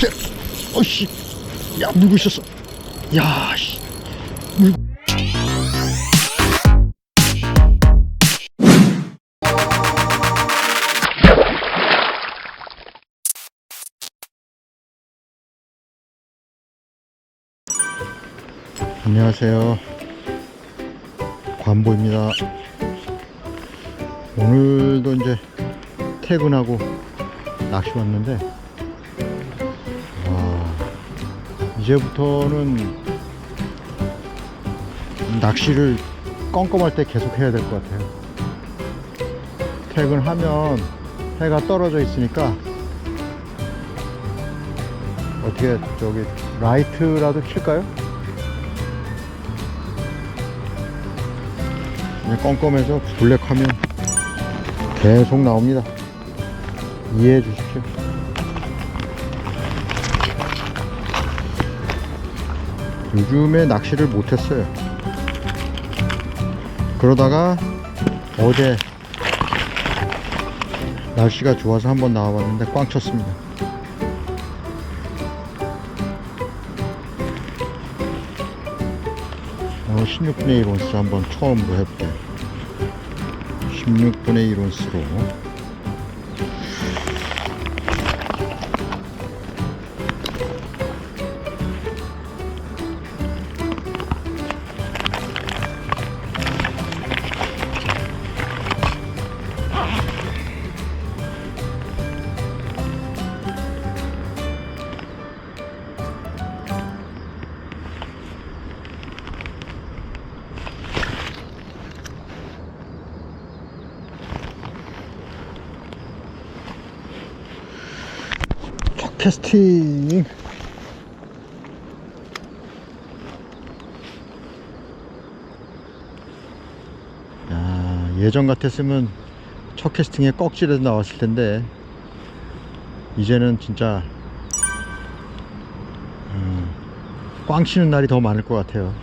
쟤, 어씨, 야 물고 있었어. 야, 씨, 물. 안녕하세요. 관보입니다. 오늘도 이제 퇴근하고 낚시 왔는데, 이제부터는 낚시를 껌껌할 때 계속 해야 될 것 같아요. 퇴근하면 해가 떨어져 있으니까 어떻게 저기 라이트라도 킬까요? 껌껌해서 블랙하면 계속 나옵니다. 이해해 주십시오. 요즘에 낚시를 못했어요. 그러다가 어제 날씨가 좋아서 한번 나와봤는데 꽝 쳤습니다. 오늘 16분의 1 온스 한번 처음으로 해볼게요. 16분의 1 온스로 예전 같았으면 첫 캐스팅에 꺽질에서 나왔을 텐데 이제는 진짜 음, 꽝 치는 날이 더 많을 것 같아요.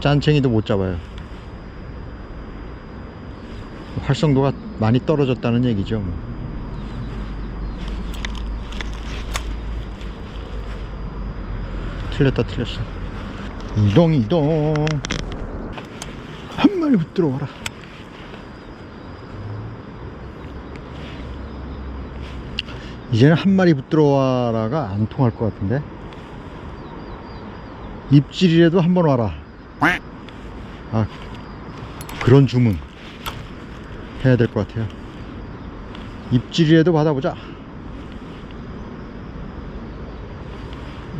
짠챙이도 못 잡아요. 활성도가 많이 떨어졌다는 얘기죠 뭐. 틀렸다 틀렸어. 이동 이동. 한 마리 붙들어 와라 이제는 한 마리 붙들어 와라가 안 통할 것 같은데. 입질이라도 한 번 와라. 아 그런 주문 해야 될 것 같아요. 입질이라도 받아보자.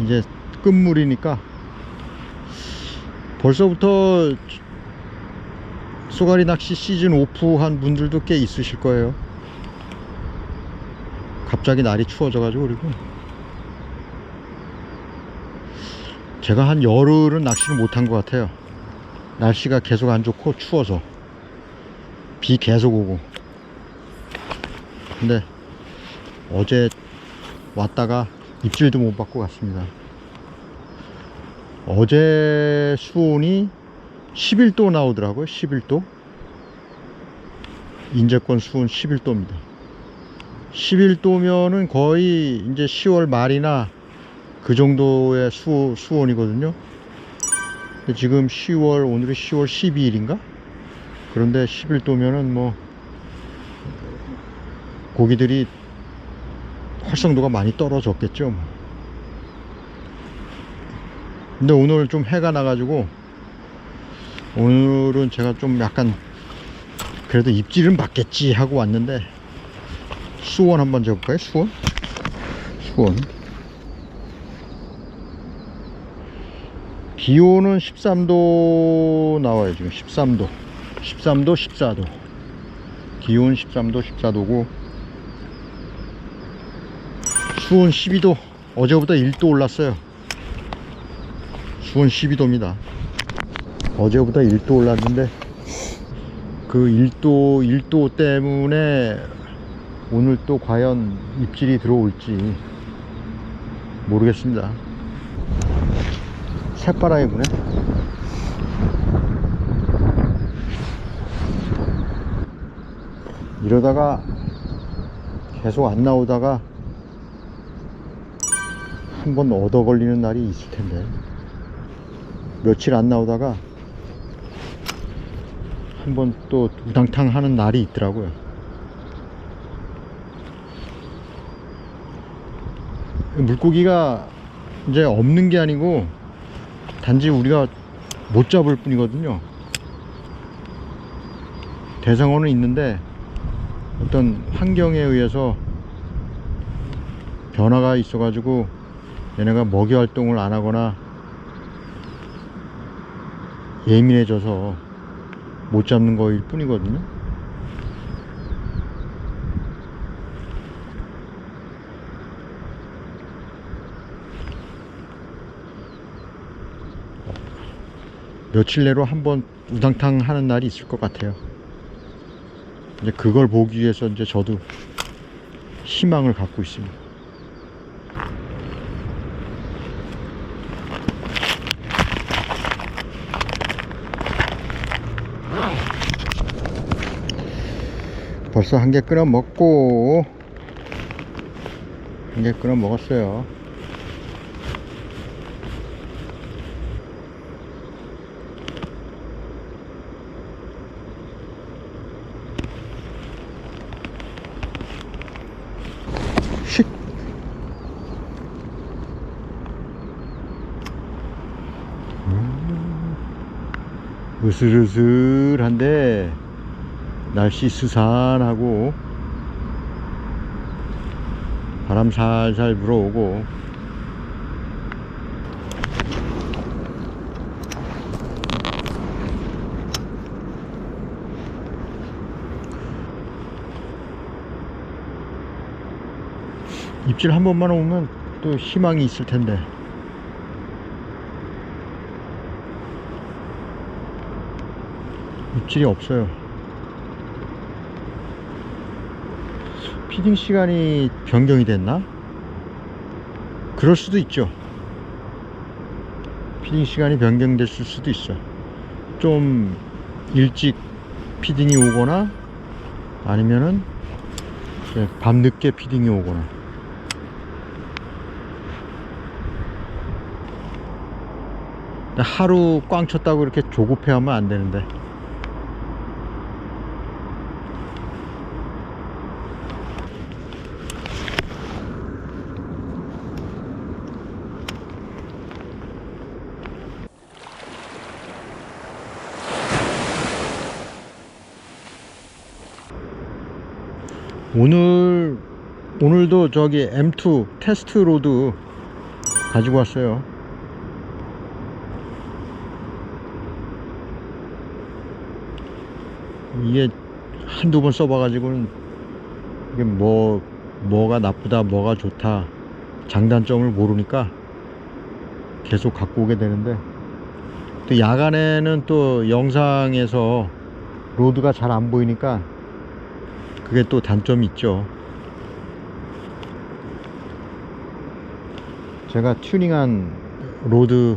이제 끝물이니까 벌써부터 쏘가리 낚시 시즌 오프한 분들도 꽤 있으실 거예요. 갑자기 날이 추워져가지고 그리고 제가 한 열흘은 낚시를 못한 것 같아요. 날씨가 계속 안 좋고 추워서 비 계속 오고 근데 어제 왔다가 입질도 못 받고 갔습니다. 어제 수온이 11도 나오더라고요. 11도. 인제권 수온 11도입니다. 11도면은 거의 이제 10월 말이나 그 정도의 수, 수온이거든요. 근데 지금 10월, 오늘이 10월 12일인가? 그런데 11도면은 뭐, 고기들이 활성도가 많이 떨어졌겠죠. 뭐. 근데 오늘 좀 해가 나가지고 오늘은 제가 좀 약간 그래도 입질은 받겠지 하고 왔는데 수원 한번 재볼까요? 수원? 수원. 기온은 13도 나와요 지금. 13도. 13도 14도. 기온 13도 14도고. 수온 12도. 어제보다 1도 올랐어요. 수온 12도입니다. 어제보다 1도 올랐는데 그 1도 1도 때문에 오늘 또 과연 입질이 들어올지 모르겠습니다. 새바람이 부네. 이러다가 계속 안 나오다가 한 번 얻어 걸리는 날이 있을 텐데. 며칠 안 나오다가 한 번 또 우당탕 하는 날이 있더라고요. 물고기가 이제 없는 게 아니고 단지 우리가 못 잡을 뿐이거든요. 대상어는 있는데 어떤 환경에 의해서 변화가 있어 가지고 얘네가 먹이 활동을 안 하거나 예민해져서 못 잡는 거일 뿐이거든요. 며칠 내로 한번 우당탕 하는 날이 있을 것 같아요. 이제 그걸 보기 위해서 이제 저도 희망을 갖고 있습니다. 벌써 한개 끊어 먹고 한개 끊어 먹었어요. 으슬으슬한데 날씨 스산하고 바람 살살 불어오고 입질 한 번만 오면 또 희망이 있을 텐데 입질이 없어요. 피딩 시간이 변경이 됐나? 그럴 수도 있죠. 피딩 시간이 변경됐을 수도 있어. 좀 일찍 피딩이 오거나 아니면은 밤늦게 피딩이 오거나. 하루 꽝 쳤다고 이렇게 조급해하면 안 되는데. 오늘 오늘도 저기 M2 테스트 로드 가지고 왔어요. 이게 한두 번 써봐 가지고는 이게 뭐 뭐가 나쁘다 뭐가 좋다 장단점을 모르니까 계속 갖고 오게 되는데 또 야간에는 또 영상에서 로드가 잘 안 보이니까 그게 또 단점이 있죠. 제가 튜닝한 로드가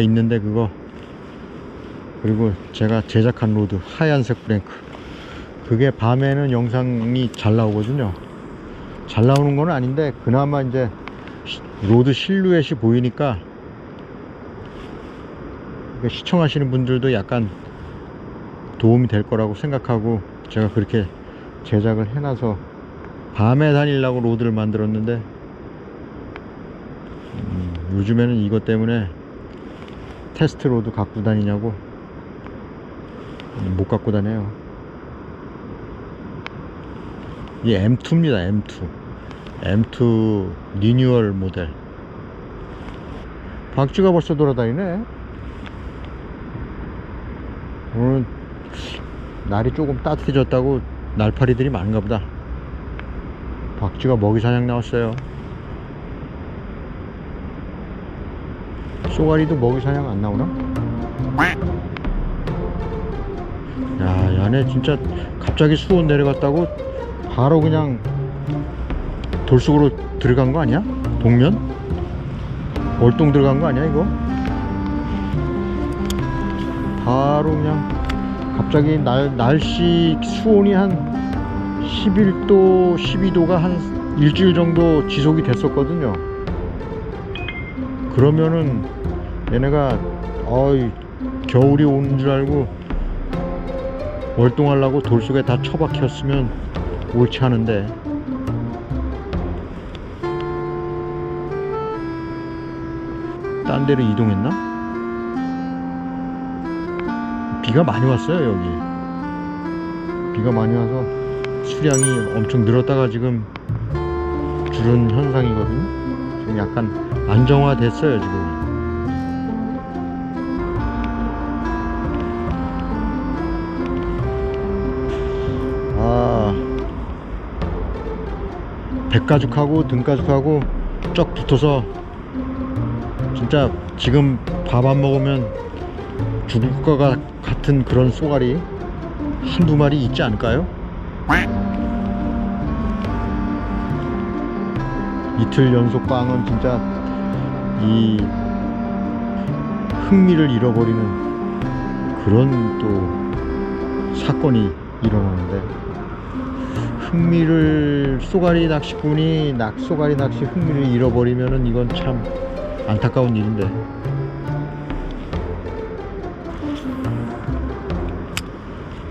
있는데 그거 그리고 제가 제작한 로드 하얀색 브랭크 그게 밤에는 영상이 잘 나오거든요. 잘 나오는 건 아닌데 그나마 이제 시- 로드 실루엣이 보이니까 시청하시는 분들도 약간 도움이 될 거라고 생각하고 제가 그렇게 제작을 해놔서 밤에 다니려고 로드를 만들었는데 음, 요즘에는 이것 때문에 테스트 로드 갖고 다니냐고 음, 못 갖고 다녀요. 이 M2입니다 M2 M2 리뉴얼 모델. 박쥐가 벌써 돌아다니네. 오늘 날이 조금 따뜻해졌다고 날파리들이 많은가 보다 박쥐가 먹이 사냥 나왔어요 쏘가리도 먹이 사냥 안 나오나? 야, 야네 진짜 갑자기 수온 내려갔다고 바로 그냥 돌속으로 들어간 거 아니야? 동면? 월동 들어간 거 아니야 이거? 바로 그냥 갑자기 날, 날씨 수온이 한 11도, 12도가 한 일주일 정도 지속이 됐었거든요. 그러면은 얘네가 어이 겨울이 오는 줄 알고 월동하려고 돌 속에 다 처박혔으면 옳지 않은데 딴 데로 이동했나? 비가 많이 왔어요 여기. 비가 많이 와서 수량이 엄청 늘었다가 지금 줄은 현상이거든요. 지금 약간 안정화 됐어요 지금. 아. 백가죽하고 등가죽하고 쩍 붙어서 진짜 지금 밥 안 먹으면 죽을 것 같- 같은 그런 쏘가리 한두 마리 있지 않을까요? 이틀 연속 빵은 진짜 이 흥미를 잃어버리는 그런 또 사건이 일어나는데 흥미를 쏘가리 낚시꾼이 낙 쏘가리 낚시 흥미를 잃어버리면은 이건 참 안타까운 일인데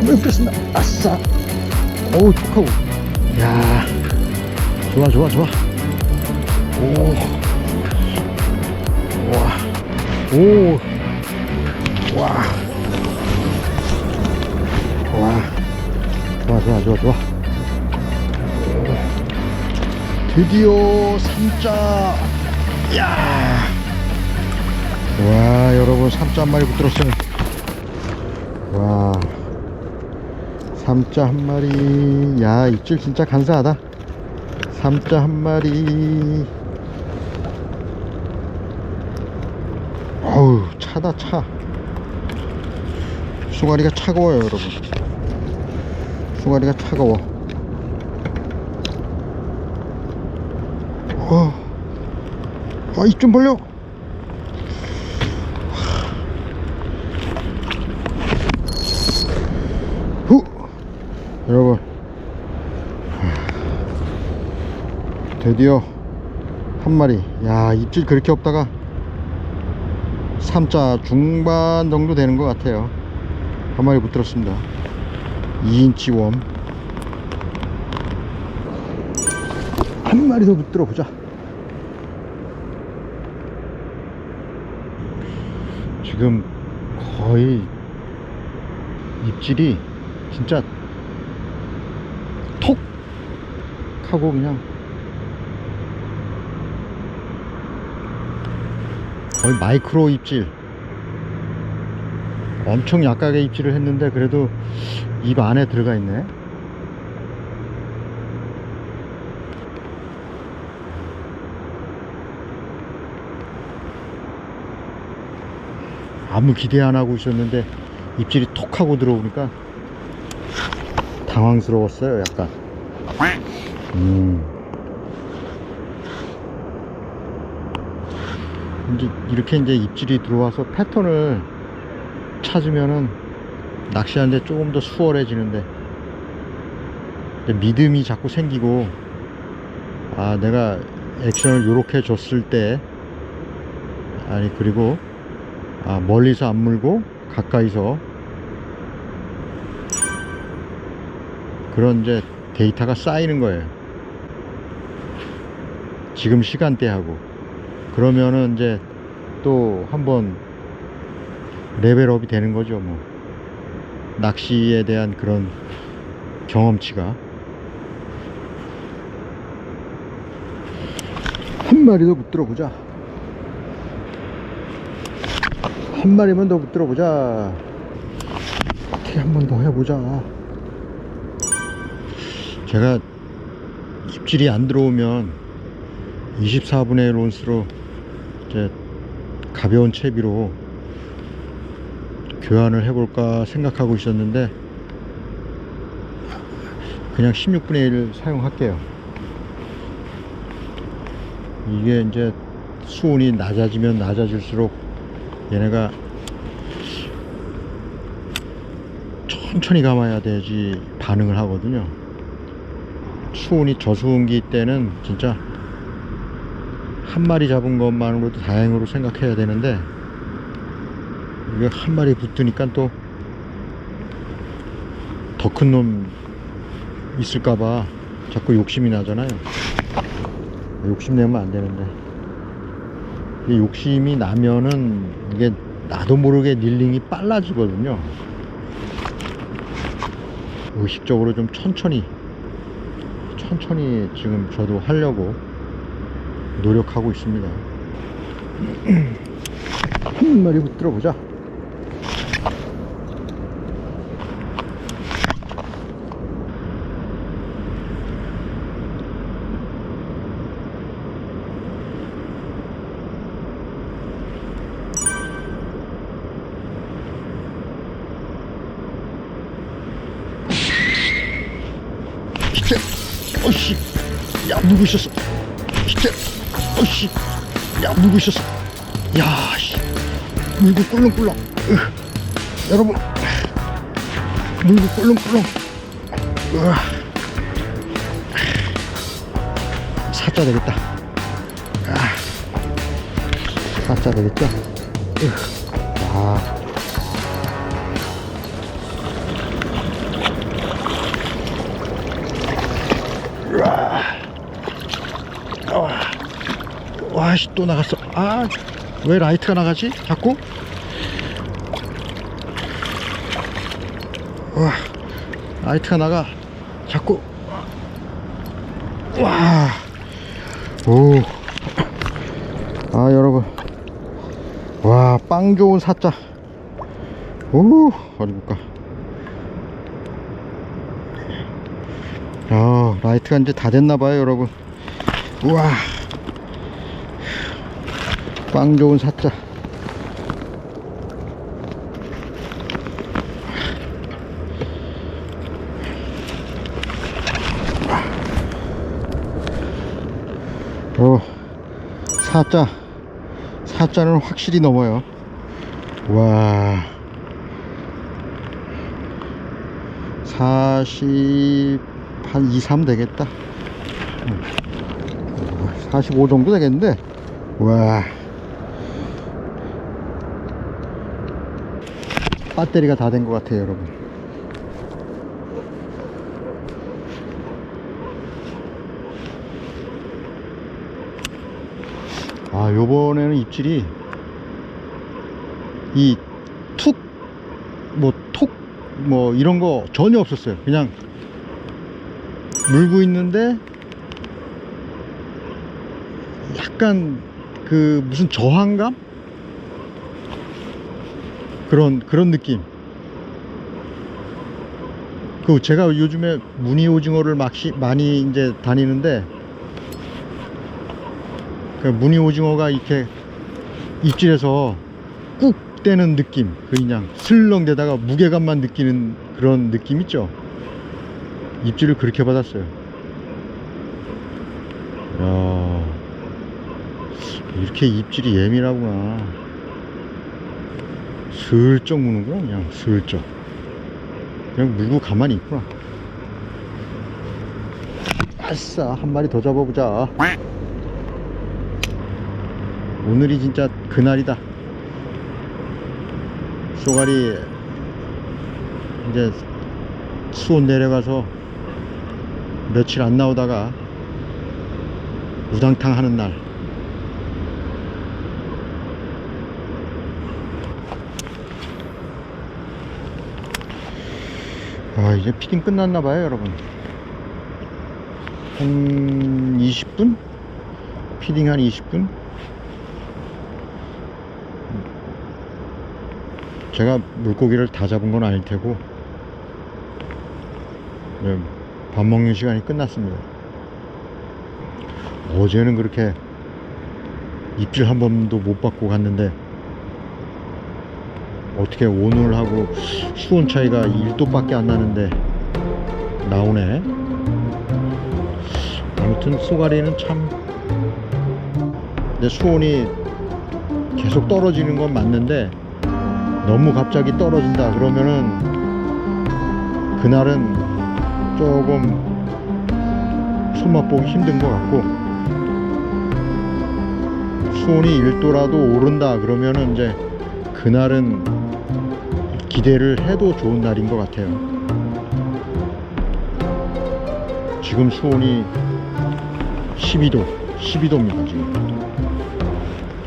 한번 아싸. 어우, 툭하고. 야 좋아, 좋아, 좋아. 오. 와. 오. 와. 좋아. 좋아, 좋아, 좋아. 드디어 삼자. 야. 와, 여러분, 삼자 한 마리 붙들었어요. 와. 삼자 한 마리. 야, 입질 진짜 간사하다. 삼자 한 마리. 어우, 차다, 차. 쏘가리가 차가워요, 여러분. 쏘가리가 차가워. 어. 아, 입 좀 벌려. 후! 여러분 드디어 한 마리. 야 입질 그렇게 없다가 3자 중반 정도 되는 것 같아요. 한 마리 붙들었습니다. 2인치 웜. 한 마리 더 붙들어 보자. 지금 거의 입질이 진짜 톡 하고 그냥 거의 마이크로 입질. 엄청 약하게 입질을 했는데 그래도 입 안에 들어가 있네. 아무 기대 안 하고 있었는데 입질이 톡 하고 들어오니까 당황스러웠어요 약간. 음. 이렇게 이제 입질이 들어와서 패턴을 찾으면은 낚시하는데 조금 더 수월해지는데 믿음이 자꾸 생기고 아 내가 액션을 요렇게 줬을 때 아니 그리고 아 멀리서 안 물고 가까이서 그런 이제 데이터가 쌓이는 거예요. 지금 시간대하고 그러면은 이제 또 한번 레벨업이 되는 거죠 뭐. 낚시에 대한 그런 경험치가. 한 마리 더 붙들어 보자. 한 마리만 더 붙들어 보자. 어떻게 한 번 더 해보자. 제가 입질이 안 들어오면 24분의 1 온스로 이제 가벼운 채비로 교환을 해볼까 생각하고 있었는데 그냥 16분의 1 사용할게요. 이게 이제 수온이 낮아지면 낮아질수록 얘네가 천천히 감아야 되지 반응을 하거든요. 수온이 저수온기 때는 진짜 한 마리 잡은 것만으로도 다행으로 생각해야 되는데 이게 한 마리 붙으니까 또 더 큰 놈 있을까봐 자꾸 욕심이 나잖아요. 욕심 내면 안 되는데. 이 욕심이 나면은 이게 나도 모르게 닐링이 빨라지거든요. 의식적으로 좀 천천히, 천천히 지금 저도 하려고 노력하고 있습니다. 한 마리 붙들어 보자. 어씨! 야, 누구 있었어? 어씨! 야, 누구 있었어? 야, 씨. 물고 꿀렁꿀렁. 으. 여러분. 물고 꿀렁꿀렁. 으아. 사자 되겠다. 아. 사자 되겠죠? 으. 와씨 또 나갔어. 아 왜 라이트가 나가지? 자꾸? 와 라이트가 나가. 자꾸? 와오 아 여러분. 와 빵 좋은 사자. 오 어디 볼까? 아 라이트가 이제 다 됐나봐요 여러분. 우와 빵 좋은 사자. 어 사자. 사자는 확실히 넘어요. 와. 40, 한 2, 3 되겠다. 45 정도 되겠는데? 와 배터리가 다 된 것 같아요 여러분. 아 요번에는 입질이 이 툭 뭐 톡뭐 이런 거 전혀 없었어요. 그냥 물고 있는데 약간 그 무슨 저항감 그런 그런 느낌. 그 제가 요즘에 무늬 오징어를 막 시- 많이 이제 다니는데 그 무늬 오징어가 이렇게 입질해서 꾹 떼는 느낌 그 그냥 슬렁대다가 무게감만 느끼는 그런 느낌 있죠? 입질을 그렇게 받았어요. 야 이렇게 입질이 예민하구나 슬쩍 무는구나 그냥 슬쩍. 그냥 물고 가만히 있구나. 아싸 한 마리 더 잡아보자. 오늘이 진짜 그날이다. 쏘가리 이제 수온 내려가서 며칠 안 나오다가 우당탕 하는 날 아 이제 피딩 끝났나봐요 여러분 한 20분? 피딩 한 20분? 제가 물고기를 다 잡은 건 아닐 테고 네, 밥 먹는 시간이 끝났습니다 어제는 그렇게 입질 한 번도 못 받고 갔는데 어떻게 오늘하고 수온 차이가 1도밖에 안 나는데 나오네. 아무튼 쏘가리는 참 근데 수온이 계속 떨어지는 건 맞는데 너무 갑자기 떨어진다 그러면은 그날은 조금 손맛 보기 힘든 것 같고 수온이 1도라도 오른다 그러면은 이제 그날은 기대를 해도 좋은 날인 것 같아요. 지금 수온이 12도 12도입니다 지금.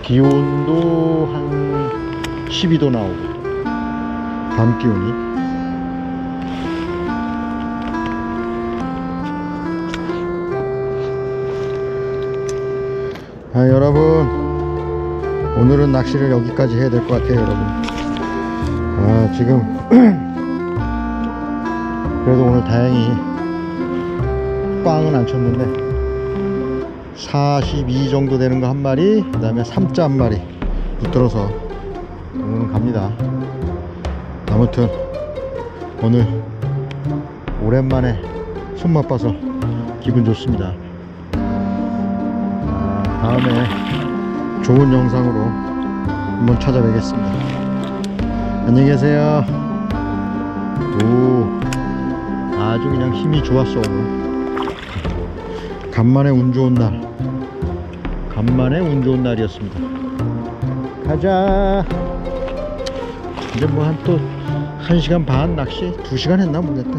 기온도 한 12도 나오고 밤 기온이. 아 여러분. 오늘은 낚시를 여기까지 해야 될 것 같아요 여러분 아 지금 그래도 오늘 다행히 꽝은 안 쳤는데 42 정도 되는 거 한 마리 그 다음에 3자 한 마리 붙들어서 오늘은 갑니다. 아무튼 오늘 오랜만에 손맛 봐서 기분 좋습니다. 아, 다음에 좋은 영상으로 한번 찾아뵙겠습니다 안녕히 계세요. 오 아주 그냥 힘이 좋았어. 오늘 간만에 운 좋은 날. 간만에 운 좋은 날이었습니다. 가자. 이제 뭐 한 또 1시간 반 낚시 2시간 했나? 모르겠다